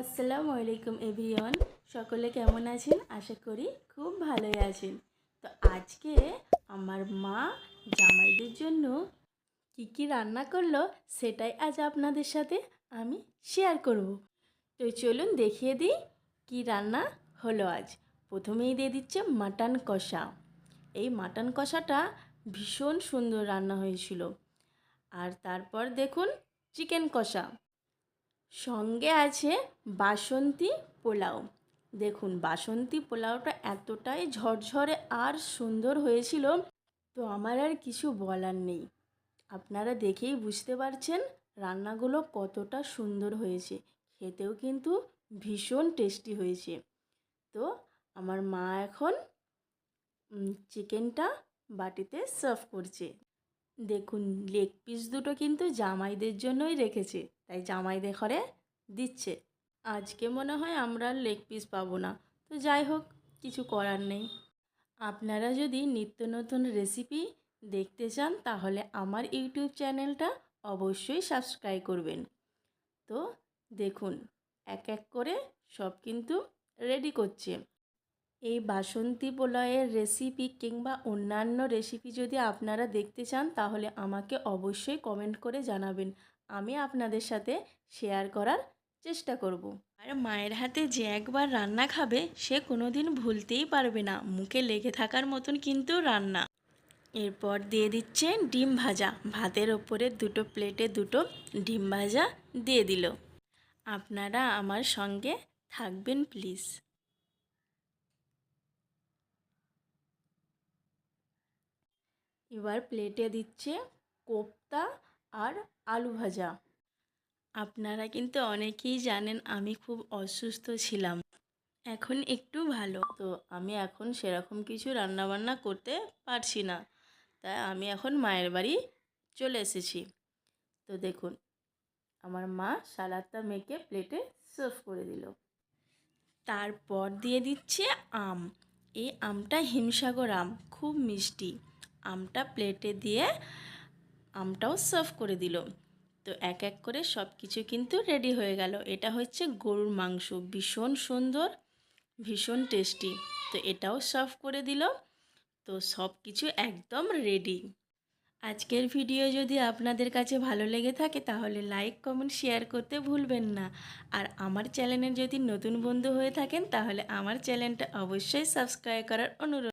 আসসালামু আলাইকুম এভরিওয়ান। সকলে কেমন আছেন? আশা করি খুব ভালোই আছেন। তো আজকে আমার মা জামাইদের জন্য কী কী রান্না করল সেটাই আজ আপনাদের সাথে আমি শেয়ার করব। তো চলুন দেখিয়ে দিই কী রান্না হলো আজ। প্রথমেই দিয়ে দিচ্ছে মাটন কষা। এই মাটন কষাটা ভীষণ সুন্দর রান্না হয়েছিল। আর তারপর দেখুন চিকেন কষা। সঙ্গে আছে বাসন্তী পোলাও। দেখুন, বাসন্তী পোলাওটা এতটাই ঝরঝরে আর সুন্দর হয়েছিল, তো আমার আর কিছু বলার নেই। আপনারা দেখেই বুঝতে পারছেন রান্নাগুলো কতটা সুন্দর হয়েছে। খেতেও কিন্তু ভীষণ টেস্টি হয়েছে। তো আমার মা এখন চিকেনটা বাটিতে সার্ভ করছে। দেখুন লেগ পিস দুটো কিন্তু জামাইদের জন্যই রেখেছে, তাই জামাইদের ঘরে দিচ্ছে। আজকে মনে হয় আমরা লেগ পিস পাবো না। তো যাই হোক, কিছু করার নেই। আপনারা যদি নিত্য নতুন রেসিপি দেখতে চান, তাহলে আমার ইউটিউব চ্যানেলটা অবশ্যই সাবস্ক্রাইব করবেন। তো দেখুন, এক এক করে সব কিন্তু রেডি করছে। এই বাসন্তী পোলাওয়ের রেসিপি কিংবা অন্যান্য রেসিপি যদি আপনারা দেখতে চান, তাহলে আমাকে অবশ্যই কমেন্ট করে জানাবেন। আমি আপনাদের সাথে শেয়ার করার চেষ্টা করব। আর মায়ের হাতে যে একবার রান্না খাবে, সে কোনো দিন ভুলতেই পারবে না। মুখে লেগে থাকার মতন কিন্তু রান্না। এরপর দিয়ে দিচ্ছে ডিম ভাজা। ভাতের ওপরে দুটো প্লেটে দুটো ডিম ভাজা দিয়ে দিল। আপনারা আমার সঙ্গে থাকবেন প্লিজ এবার প্লেটে দিচ্ছে কোপ্তা আর আলু ভাজা। আপনারা কিন্তু অনেকেই জানেন আমি খুব অসুস্থ ছিলাম। এখন একটু ভালো। তো আমি এখন সেরকম কিছু রান্নাবান্না করতে পারছি না। তাই আমি এখন মায়ের বাড়ি চলে এসেছি। তো দেখুন, আমার মা সালাদটা মেখে প্লেটে সার্ভ করে দিল। তারপর দিয়ে দিচ্ছে আম। এই আমটা হিমসাগর আম, খুব মিষ্টি। আমটা প্লেটে দিয়ে আমটাও সার্ভ করে দিল। তো এক এক করে সব কিছু কিন্তু রেডি হয়ে গেল। এটা হচ্ছে গরুর মাংস। ভীষণ সুন্দর, ভীষণ টেস্টি তো এটাও সার্ভ করে দিল। তো সব কিছু একদম রেডি আজকের ভিডিও যদি আপনাদের কাছে ভালো লেগে থাকে, তাহলে লাইক কমেন্ট শেয়ার করতে ভুলবেন না। আর আমার চ্যানেলের যদি নতুন বন্ধু হয়ে থাকেন, তাহলে আমার চ্যানেলটা অবশ্যই সাবস্ক্রাইব করার অনুরোধ